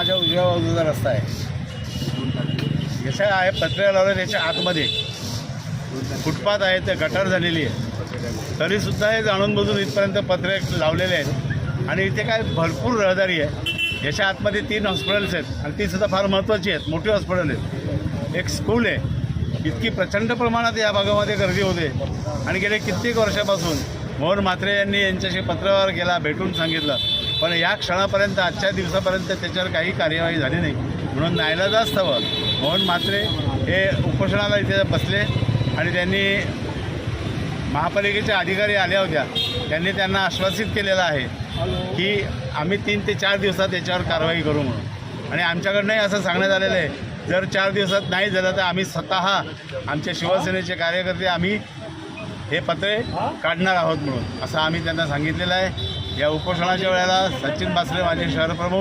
माझ्या उजव्या बाजूचा रस्ता आहे. याच्या आहे पत्रे लावले त्याच्या आतमध्ये. फुटपाथ आहे ते गटार झालेली आहे. तरीसुद्धा हे जाणून बजून इथपर्यंत पत्रे लावलेले आहेत. आणि इथे काय भरपूर रहदारी आहे. याच्या आतमध्ये तीन हॉस्पिटल्स आहेत आणि ती सुद्धा फार महत्त्वाची आहेत. मोठी हॉस्पिटल आहेत. एक स्कूल आहे. इतकी प्रचंड प्रमाणात या भागामध्ये गर्दी होते. आणि गेले कित्येक वर्षापासून मोहन म्हात्रे यांनी यांच्याशी पत्रावर केला भेटून सांगितलं. पण या क्षणापर्यंत आजच्या दिवसापर्यंत त्याच्यावर काही कार्यवाही झाली नाही. म्हणून नाईलाजास्तवं मोहन म्हात्रे हे उपोषणाला इथे बसले आणि त्यांनी महापालिकेचे अधिकारी आल्या होत्या. त्यांनी त्यांना आश्वासित केलेलं आहे की आम्ही तीन ते चार दिवसात याच्यावर कारवाई करू म्हणून. आणि आमच्याकडनंही असं सांगण्यात आलेलं आहे. जर चार दिवसात नाही झालं तर आम्ही स्वतः आमच्या शिवसेनेचे कार्यकर्ते आम्ही हे पत्रे काढणार आहोत म्हणून. असं आम्ही त्यांना सांगितलेलं आहे. या उपोषणाच्या वेळेला सचिन बासरे माझे शहर प्रमुख